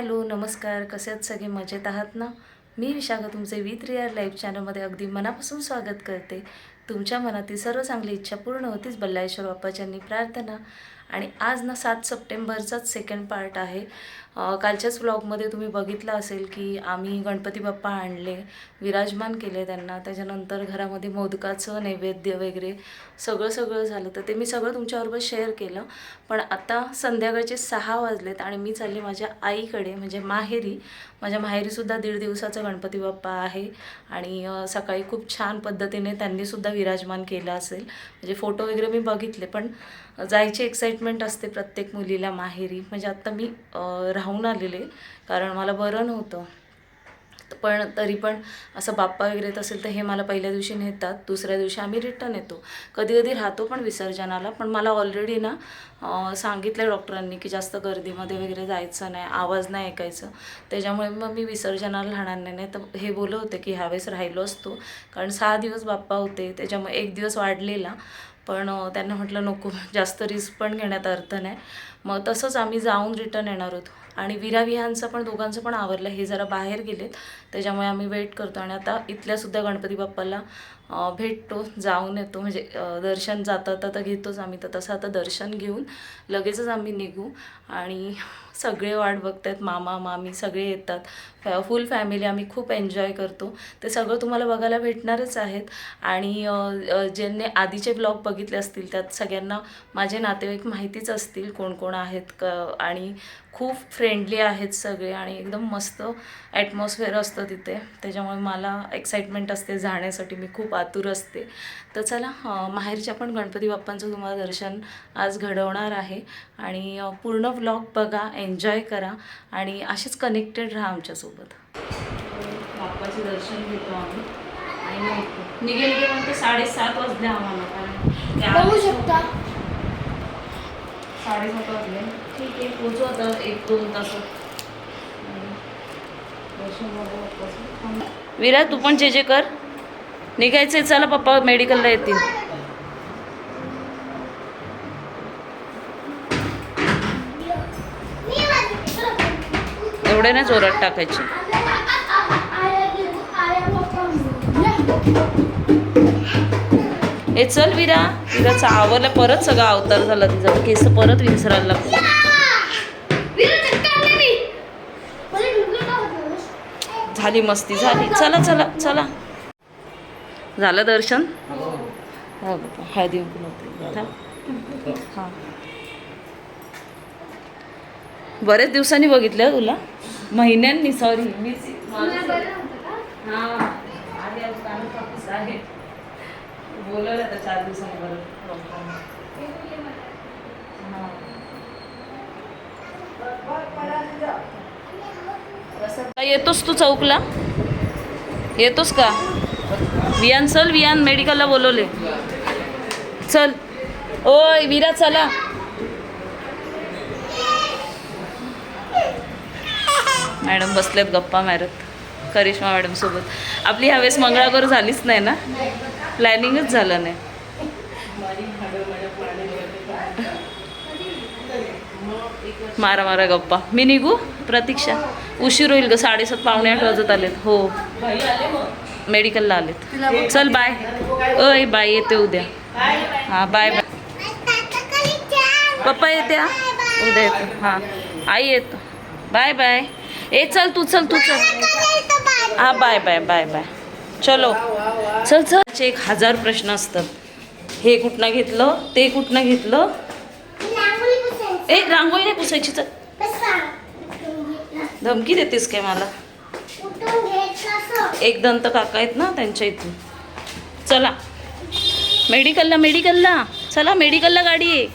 Hello नमस्कार. कसे आहेत? सगळे मजेत आहात ना? मी विशाखा तुमचे विथ रिअर लाईफ चॅनलमध्ये अगदी मनापासून स्वागत करते. तुमच्या मनातील सर्व चांगली इच्छा पूर्ण होतीच बल्लाळेश्वर बाप्पाच्यांनी प्रार्थना. आणि आज ना सात सप्टेंबरचाच सेकंड पार्ट आहे. कालच्याच व्लॉगमध्ये तुम्ही बघितलं असेल की आम्ही गणपती बाप्पा आणले विराजमान केले त्यांना त्याच्यानंतर घरामध्ये मोदकाचं नैवेद्य वगैरे सगळं सगळं झालं. तर ते मी सगळं तुमच्याबरोबर शेअर केलं. पण आता संध्याकाळचे सहा वाजलेत आणि मी चालले माझ्या आईकडे म्हणजे माहेरी. माझ्या माहेरीसुद्धा दीड दिवसाचा गणपती बाप्पा आहे आणि सकाळी खूप छान पद्धतीने त्यांनीसुद्धा विराजमान केलं असेल. म्हणजे फोटो वगैरे मी बघितले पण जायची एक्साइटमेंट असते प्रत्येक मुलीला माहेरी. म्हणजे आत्ता मी राहून आलेले कारण मला बरं नव्हतं. पण तरी पण असं बाप्पा वगैरे येत असेल तर हे मला पहिल्या दिवशी नेतात दुसऱ्या दिवशी आम्ही रिटर्न येतो. कधी कधी राहतो पण विसर्जनाला पण मला ऑलरेडी ना सांगितलं डॉक्टरांनी की जास्त गर्दीमध्ये वगैरे जायचं नाही आवाज नाही ऐकायचं. त्याच्यामुळे मग मी विसर्जनाला राहणार नाही नाही तर हे बोलत होते की ह्यावेळेस राहिलो असतो. कारण सहा दिवस बाप्पा होते त्याच्यामुळे एक दिवस वाढलेला. पण त्यांना म्हटलं नको जास्त रिस्क पण घेण्यात अर्थ नाही. मग तसंच आम्ही जाऊन रिटर्न येणार होतो. आणि विरा विहांचं पण दोघांचं पण आवरलं. हे जरा बाहेर गेलेत त्याच्यामुळे आम्ही वेट करतो. आणि आता इथल्यासुद्धा गणपती बाप्पाला भेटतो जाऊन येतो. म्हणजे दर्शन जाता तर घेतोच आम्ही. तर तसं आता दर्शन घेऊन लगेचच आम्ही निघू. आणि सगळे वाट बघतात मामा मामी सगळे येतात. फॅ फुल फॅमिली आम्ही खूप एन्जॉय करतो. ते सगळं तुम्हाला बघायला भेटणारच आहेत. आणि ज्यांनी आधीचे ब्लॉग बघितले असतील त्यात सगळ्यांना माझे नातेवाईक माहितीच असतील कोण कोण आहेत. क आणि खूप फ्रेंडली आहेत सगळे आणि एकदम मस्त ॲटमॉस्फिअर असतं तिथे. त्याच्यामुळे मला एक्साइटमेंट असते जाण्यासाठी मी खूप आतुर असते. तर चला माहेरच्या पण गणपती बाप्पांचं तुम्हाला दर्शन आज घडवणार आहे. आणि पूर्ण व्लॉग बघा एन्जॉय करा आणि असेच कनेक्टेड राहा आमच्यासोबत. बाप्पाचे दर्शन घेतो आम्ही. आणि निघेल की म्हणते साडेसात वाजले आम्हाला कारण बघू शकता. साडेसात वाजले. ठीक आहे. पोचू आता एक दोन तासात विरा तू पण जे जे कर. निघायचंय चला पप्पा मेडिकलला येतील. तेवढ्याने जोरात टाकायची. हे चल विरा. विराचा आवरला परत सगळा अवतार झाला तिचा. केस परत विसरायला लागतो झाली मस्ती झाली. चला चला चला. झालं दर्शन? हो, हो. हळदी हां. बरेच दिवसांनी बघितलं तुला. महिन्यांनी सॉरी मी बोलवलं चार दिवसांनी बरं येतोस तू चौकला? येतोस का? वियान चल वियान मेडिकलला बोलवले. चल. ओय विरा चला. मॅडम बसलेत गप्पा मारत. करिश्मा मॅडमसोबत आपली ह्यावेळेस मंगळागौर झालीच नाही ना? प्लॅनिंगच झालं नाही. मारा मारा गप्पा. मी निघू? प्रतीक्षा. उशीर होईल ग साडेसात पावणे आठ वाजत आलेत. हो. मेडिकलला आलेत. चल बाय. अय बाय येते उद्या. हां बाय बाय. पप्पा येते उद्या येतो. हां. आई येतो. Bye bye. ए चल तू चल तू चल. हां बाय बाय बाय बाय. चलो. चल चल. एक हजार प्रश्न असतात. हे कुठनं घेतलं? ते कुठनं घेतलं? ए रांगोळी नाही पुसायची चल. धमकी देतेस काय मला? एक दंत काका आहेत ना त्यांच्या इथून. चला. मेडिकलला मेडिकलला. चला मेडिकलला गाडी आहे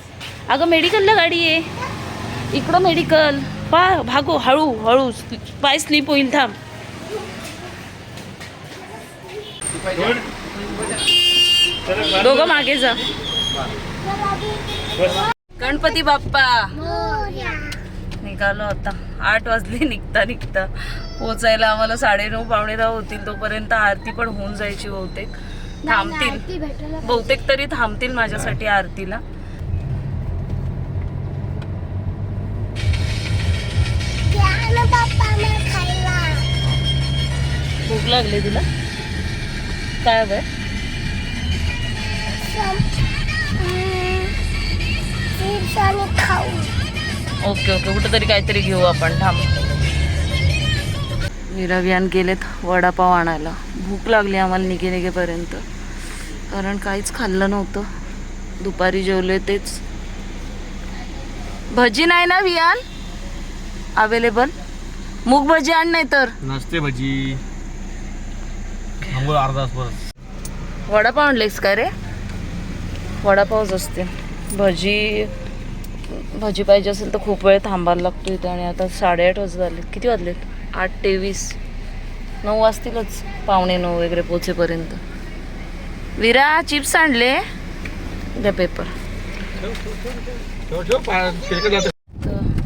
अगं मेडिकलला गाडी आहे इकडं मेडिकल. पा भागो हळू हळू पाय स्लिप होईल थांब. दोघं मागे जा. गणपती बाप्पा. निघालो आता. आठ वाजले निघता निघता. पोचायला आम्हाला साडेनऊ पावणे दहा होतील तोपर्यंत आरती पण होऊन जायची बहुतेक. थांबतील. बहुतेक तरी थांबतील माझ्यासाठी आरतीला. भूक लागली तुला? काय हवंय ओके ओके. कुठेतरी काहीतरी घेऊ आपण. थांब. निरव्यान गेलेत वडापाव आणायला. भूक लागली आम्हाला निघे निघेपर्यंत. कारण काहीच खाल्लं नव्हतं. दुपारी जेवले तेच. भजी नाही ना वियान अवेलेबल मूग भजी आण नाही तर नसते भजी अर्धा वडापाव आणलेस का रे? वडापावच असते. भजी भजी पाहिजे असेल तर खूप वेळ थांबायला लागतो इथे आणि आता साडेआठ वाजत आले किती वाजलेत? आठ तेवीस. नऊ वाजतीलच. पावणे नऊ वगैरे पोचेपर्यंत विरा चिप्स आणले. द्या पेपर.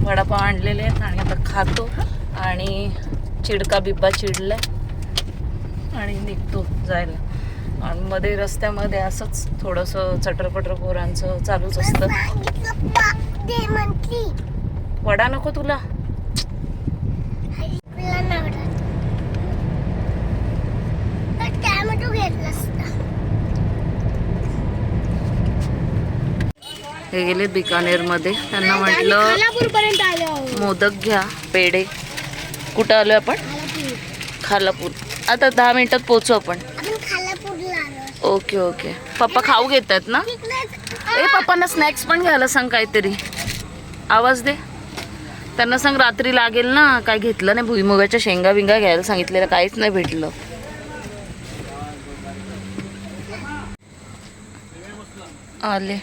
वडापाव आणलेले आहेत आणि आता खातो. आणि चिडका बिब्बा चिडलाय आणि निघतो जायला. आणि मध्ये रस्त्यामध्ये असंच थोडंसं चटरपटर पोरांचं चालूच असतं. वडा नको तुला. हे गेले बिकानेरमध्ये. त्यांना म्हटलं मोदक घ्या पेढे. कुठं आलो आपण? खालापूर. आता दहा मिनिटात पोहोचू आपण. ओके ओके पप्पा खाऊ घेत आहेत ना? ए पप्पांना स्नॅक्स पण घ्यायला सांग काहीतरी. आवाज दे. त्यांना सांग रात्री लागेल ना काय घेतलं नाही. भुईमुगाच्या शेंगा बिंगा घ्यायला सांगितलेलं काहीच नाही भेटलं. आले.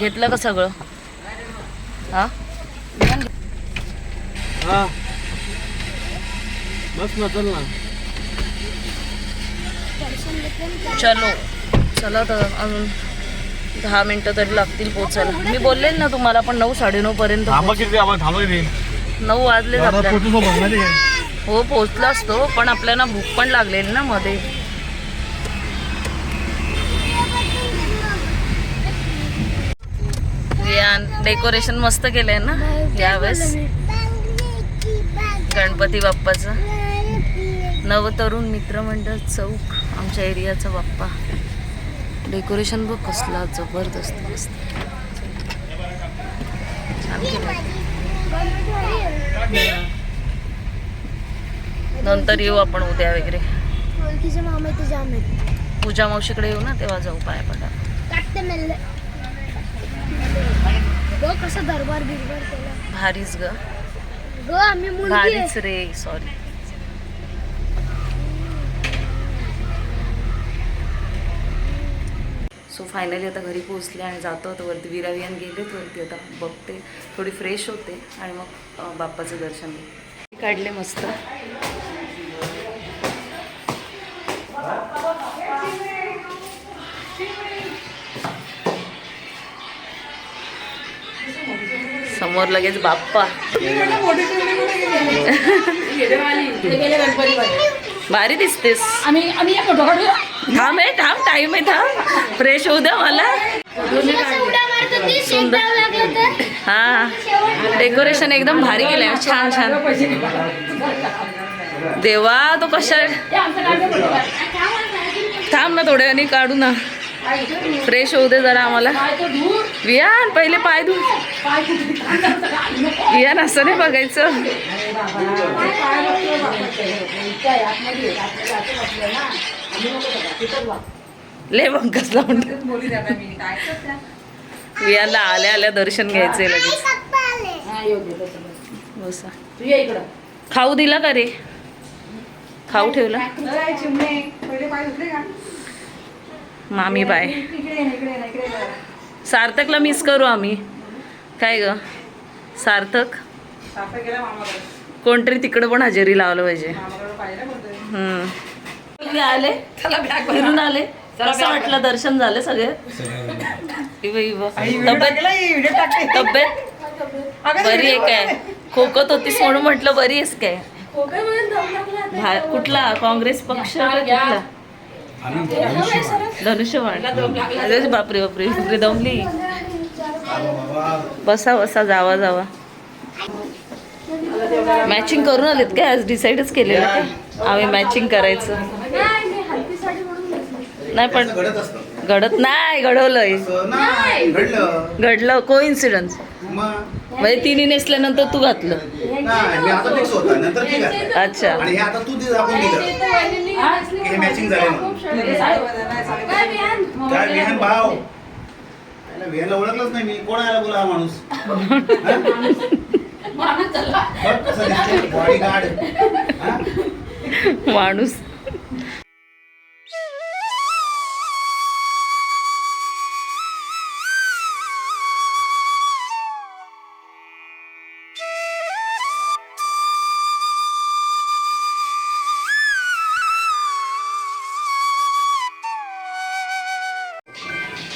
घेतलं का सगळं? हा? हा. बस ना चल ना. चलो. चला तर अजून दहा मिनटं तरी लागतील पोचायला. मी बोललेल ना तुम्हाला पण नऊ साडेनऊ पर्यंत नऊ आहे हो पोचला असतो पण आपल्याला भूक पण लागलेली ना मध्ये. डेकोरेशन मस्त केलंय ना? यावेळेस. गणपती बाप्पाचं. नवतरुण मित्रमंडळ चौक आमच्या एरियाचा बाप्पा. डेकोरेशन बघ कसला जबरदस्त मस्त. नंतर येऊ आपण उद्या वगैरे. पूजा मावशीकडे येऊ ना तेव्हा जाऊ पाया पडा. गो कसं दरबार बिरबार केला? भारीच ग. गो आम्ही मुलगी आहे. भारीच रे सॉरी सो फायनली आता घरी पोहोचले आणि जातो आता वरती विरावियान गेलेत वरती. आता बघते थोडी फ्रेश होते आणि मग अं, बाप्पाचं दर्शन घेते. काढले मस्त. समोर लगेच बाप्पा. भारी दिसतेस. थांब आहे थांब टाइम आहे थांब. फ्रेश होऊ द्या मला. सुंदर. हा. डेकोरेशन एकदम भारी केलंय. छान छान. देवा तो कशा थांब ना थोड्या काढू ना. फ्रेश होऊ दे जरा आम्हाला. वियान पहिले पाय धु. वियान असं नाही बघायचं. ले मग कसला म्हणतो वियाला आल्या आल्या दर्शन घ्यायचंय लगेच. खाऊ दिला का रे? खाऊ ठेवला. मामी बाय. सार्थकला मिस करू आम्ही. काय ग? सार्थक? कोणतरी तिकडं पण हजेरी लावलं पाहिजे. आले. फिरून आले. कसं वाटलं दर्शन झालं सगळे. तब्येत? तब्येत? बरी आहे काय? खोकत होतीस म्हणून म्हटलं बरी आहेस काय? कुठला? काँग्रेस पक्ष कुठला? धनुष्यबाण. अरे बापरे बापरे बापरे दमली. बसा बसा जावा जावा. मॅचिंग करून आलेत काय आज डिसाईडच केलेलं काय आम्ही मॅचिंग करायचं. नाही पण घडत नाही घडवलंय. घडलं. को इन्सिडन्स म्हणजे तिने नेसल्यानंतर तू घातलं. नाही मी आता फिक्स होता. नंतर ठीक आहे. अच्छा. आणि हे आता तू दे दाखवून दिलं की हे मॅचिंग झाले म्हणून. काय विहान? काय विहान भाव? त्याला विहानला ओळखलंच नाही मी. कोण आला बोला हा माणूस? बॉडी गार्ड माणूस.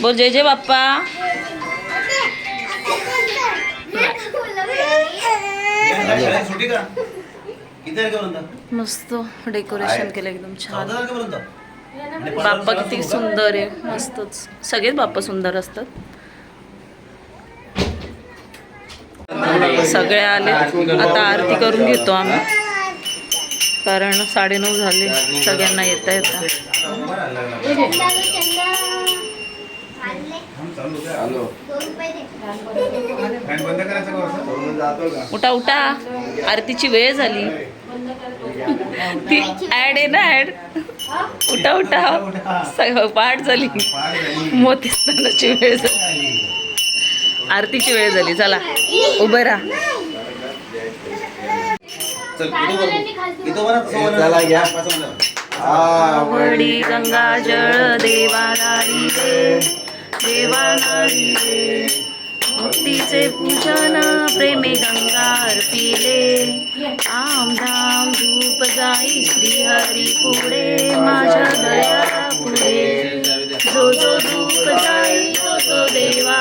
बोल जय जय बाप्पा. मस्त डेकोरेशन केलं एकदम छान. बाप्पा किती सुंदर आहे मस्तच. सगळेच बाप्पा सुंदर असतात. सगळे आले. आता आरती करून घेतो आम्ही. कारण साडेनऊ झाले. सगळ्यांना येता येता. फॅन बंद करायचं का? उठा उठा आरतीची वेळ झाली ती ऍड आहे ना ऍड उठा उठा सगळं पाठ झाली. मोती स्नानाची वेळ झाली आरतीची वेळ झाली चला उभं राहा चल इथं बघू. इथं बघा, तसं बघा. पाच बघा. आवडी गंगा जळ देवानारी रे देवानारी रे भक्तीचे पूजन प्रेमे गंगा अर्पिले आम धाम धूप जाई श्री हरी पुढे माझ्या दया पुढे. जो जो धूप जाई तो तो देवा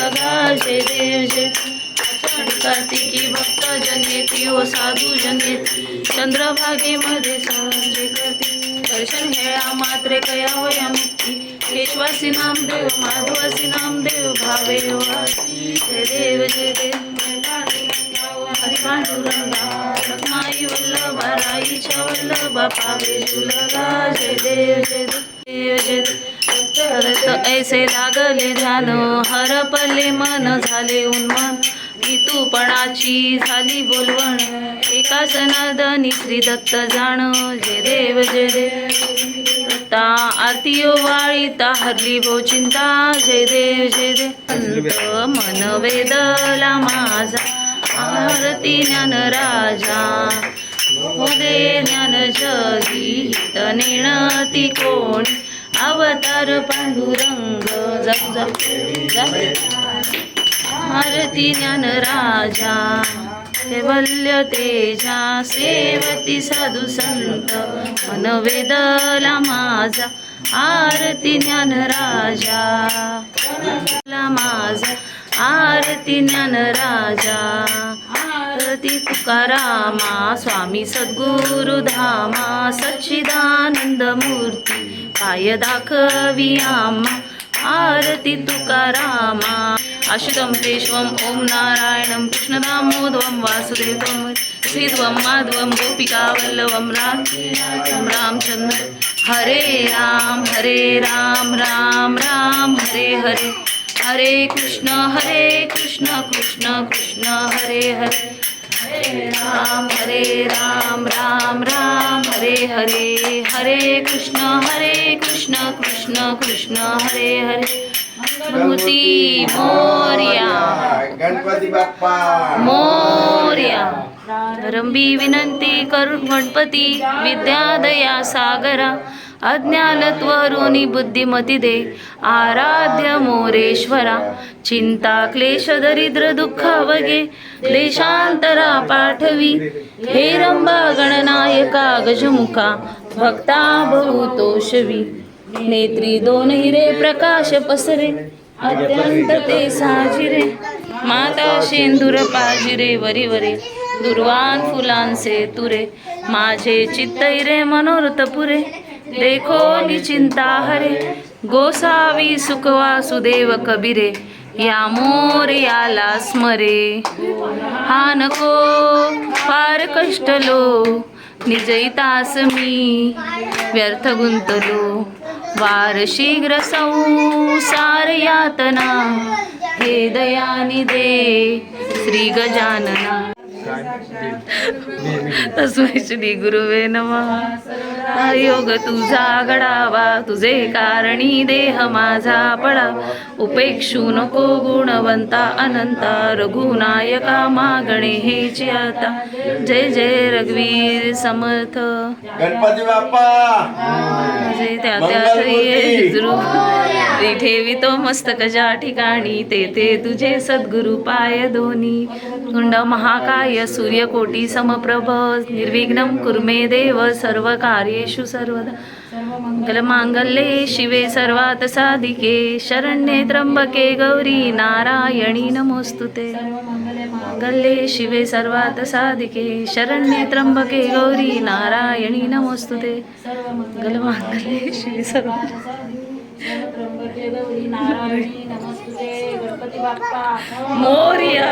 पावे देव आषाढी कार्तिकी भक्त जन येती हो साधू जन चंद्रभागेमध्ये साजे करते. दर्शन हेळा मात्रे कया वया मुक्ती. केशवासी नामदेव माधवासी नामदेव भावे जय देव जय देव पांडुरंगा हरी पांडुरंगा रत्नाई वल्लभा राईच्या वल्लभा पावे जुलगा जय देव जय देव जय देव. करत ऐसे लागले ध्यान हरपले मन झाले उन्मन. ऋतूपणाची झाली बोलवण. एका सनादनी श्री दत्त जाण. जे देव जय देव. दत्ता आरती वाळीता हरली भो चिंता. जय देव जय देव. मन वेदला माझा. आरती ज्ञान राजा. होदे ज्ञान जगी. हित नेणती कोणी? अवतार पांडुरंग जाऊ आरती ज्ञान राजा कैवल्य तेजा सेवती साधू संत मन वेदला माझा. आरती ज्ञान राजा माझा. आरती ज्ञान राजा आरती तुकारामा स्वामी सद्गुरु धामा सच्चिदानंद मूर्ती पाय दाखवियामा आरती तुकारामा. अशुतं केशवम् ॐ नारायणं कृष्णदामोदरं वासुदेवं श्रीध्वं माधवं गोपिकावल्लवं राम रामचन्द्र हरे राम हरे राम राम राम हरे हरे. हरे कृष्ण हरे कृष्ण कृष्ण कृष्ण हरे हरे. हरे राम हरे राम राम राम हरे हरे हरे कृष्ण हरे कृष्ण कृष्ण कृष्ण हरे हरे। भूती मोर्या। गणपती बाप्पा। मोर्या। रंबी विनंती करू गणपती विद्यादया सागरा। अज्ञानत्वरुणी बुद्धिमती दे आराध्य मोरेश्वरा चिंता क्लेश दरिद्र दुःख वगे क्लेशांतरा पाठवी। हे रंबा गणनायका गजमुखा भक्ता बहुतोषवी। नेत्री दोन हिरे प्रकाश पसरे। अत्यंत ते साजिरे। माता शेंदूर पाजिरे वरी वरी दुर्वान फुलांचे तुरे। माझे चित्तैरे मनोरथ पुरे। देखो निचिंता हरे गोसावी सुखवा सुदेव कबीरे या मोर याला स्मरे। हा नको फार कष्टलो निजईतास मी व्यर्थ गुंतलो। वार शीघ्र संसार यातना हे दयानी दे श्री गजानना। श्री गुरुवे नमः। योग तुझा घडावा तुझे कारणी देह माझा पडा। उपेक्षू नको गुणवंता अनंता रघुनायका मागणे हेची आता। जय जय रघुवीर समर्थ। गणपती बाप्पा! त्या त्या ठेवितो मस्तक ज्या ठिकाणी तेथे तुझे सद्गुरु पाय दोन्ही। कुंड महाकाय सूर्यकोटी समप्रभ निर्विघ्नं कुर्मे देव सर्व कार्येषु सर्वदा। मंगलमांगल्ये शिवे सर्वात साधिके शरण्ये त्र्यंबके गौरी नारायणी नमोस्तुते मंगल्ये शिवे सर्वात साधिके शरण्ये त्र्यंबके गौरी नारायणी नमोस्तुते मंगलमांगल्ये शिवे सर्वात मोर्या.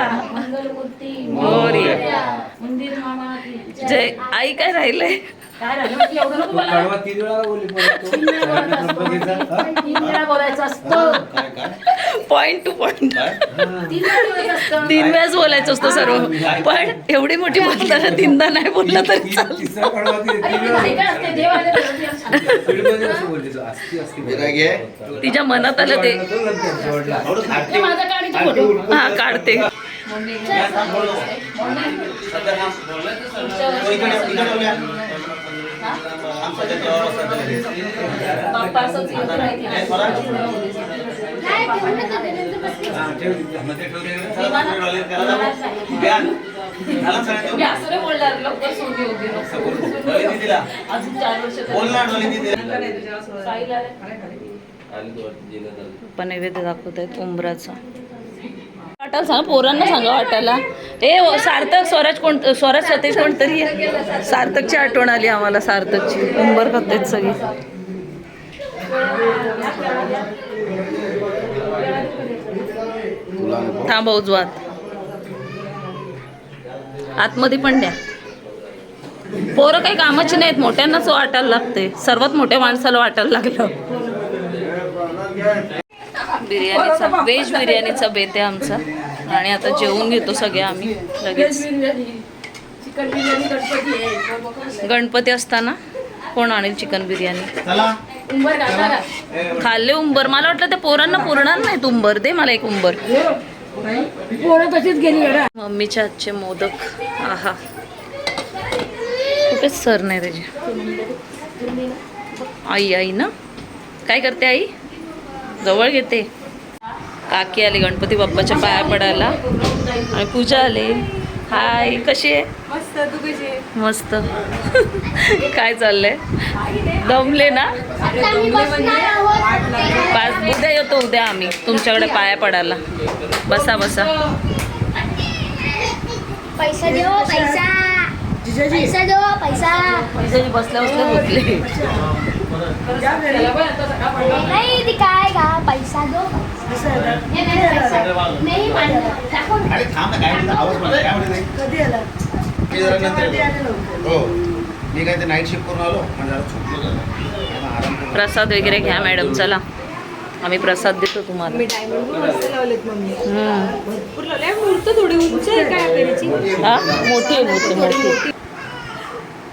मोर्या. जय आई काय राहिलंय? काय झालं? म्हटलं एवढं नको बोलायला. तीन वेळा बोलली तीन वेळा बोलायचं असतं. तीन वेळा बोलायचं असतं. काय काय? पॉइंट टू पॉइंट काय? तीन वेळा बोलायचं असतं. तीन वेळाच बोलायचं असतं सर्व. पण एवढी मोठी बोलताना तीनदा नाही बोललं तरी चालतं. तिसरा कडवा ती- तीन वेळा काय असते. असं तो. तिच्या मनात आलं ते. नंतर खाट माझा फोटो. हा काढते. हा. पण नैवेद्य दाखवत आहेत उमराचा वाटायला सांगा पोरांना सांगा वाटायला. ए ओ, सार्थक स्वराज कोण स्वराज सतेज कोणतरी आहे. सार्थकची आठवण आली आम्हाला सार्थकची. उंबर खात सगळी. थांबा उजवात. आतमध्ये पण द्या. पोरं काही कामाची नाहीत मोठ्यांनाच वाटायला लागते. सर्वात मोठ्या माणसाला वाटायला लागलं. बिर्याणीचा व्हेज बिर्याणीचा बेत आहे आमचा. आणि आता जेवून घेतो सगळे आम्ही लगेच. चिकन बिर्याणी गणपती असताना कोण आणेल चिकन बिर्याणी? खाल्ले उंबर. मला वाटलं ते पोरांना पुरणार नाहीत उंबर. दे मला एक उंबर. पोरं तशीच गेली एवढा मम्मीच्या हातचे मोदक. आहा. कुठेच सर नाही त्याचे आई आई ना? काय करते आई? जवळ घेते. काकी आली गणपती बाप्पाच्या पाया पडायला. आणि पूजा आले. हाय कशी आहे? मस्त तू कशी मस्त. काय चाललंय? दमले ना? पाच उद्या येतो उद्या आम्ही. तुमच्याकडे पाया पडायला. बसा बसा. पैसा देऊ पैसा. पैसा दो पैसा. बसल्या बसल्या बोलले त्याला पण आता सगळा पडला. नहीं दिखाएगा पैसा दो ये मेरा पैसा नहीं मानता दाखव ना. अरे थांब ना काय म्हणते? आवाज मला काय म्हणते कधी आला? मी जरा नंतर कधी आले येतो. लवकर? हो. मी काय ते नाईट शिफ्ट करून आलो मला जरा चुकलो जरा. त्यामुळे आराम करून- प्रसाद वगैरे घ्या मॅडम चला. आम्ही प्रसाद देतो तुम्हाला. मी डायमंड पण मस्त लावलेत मम्मी. हम्म. भरपूर लावले. मूर्त थोडी उंच आहे काय हा? मोठी आहे. मूर्ती मोठी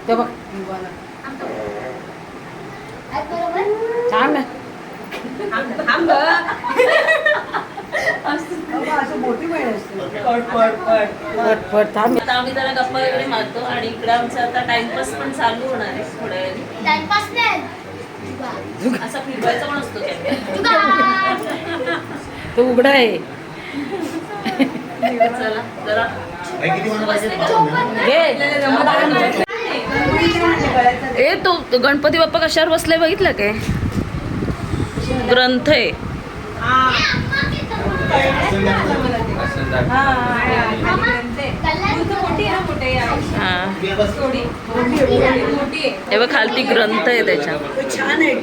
ते बघ. छान आहे. थांब आता आम्ही जरा गप्पा वगैरे मारतो आणि इकडे आमचा आता टाइमपास पण चालू होणार आहे थोड्या वेळाने टाइमपास नाही असा फिरवायचा पण असतो तो उघडा आहे. चला जरा ए तो गणपती बाप्पा कशावर बसलाय बघितलं काय? ग्रंथ आहे. हा. हे बघ खालती ग्रंथ आहे त्याच्या छान आहे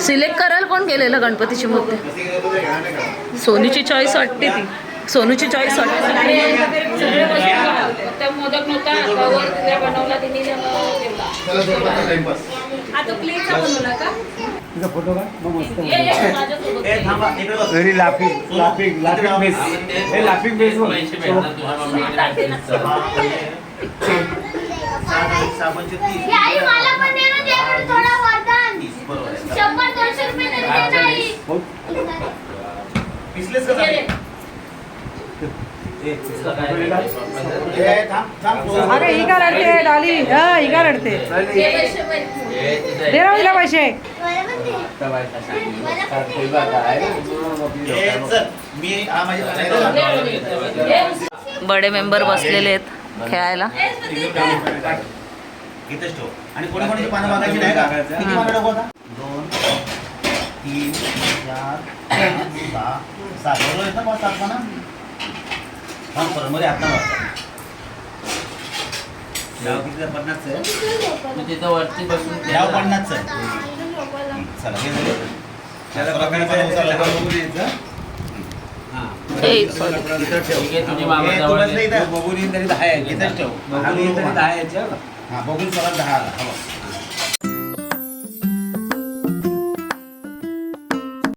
सिलेक्ट करायला कोण गेलेलं गणपतीची मूर्ती? सोनीची चॉईस वाटते ती. सोनूची चॉईस पिसलेच का ये झाले? रे. ए, थांब, थांब. अरे ही का रडते डॉली? हा ही का रडते? दे ना पैसे. बडे मेंबर बसलेले आहेत खेळायला. आणि कोणी कोणी पानं मागायची नाही का किती पानं टाकू आता दोन तीन चार सहा. सात बरोबर येतं पाच सात पानं हा बरं मध्ये आता डाव किती आहे? पन्नासचं आहे डाव पन्नासचं आहे चला हे झालं. त्याला प्रकारचा उचलला का? ए, sorry. इथं ठेव. हे तू बसलं इथं. इथंच ठेव. हा, बघून चला दहा आला. हा बघ.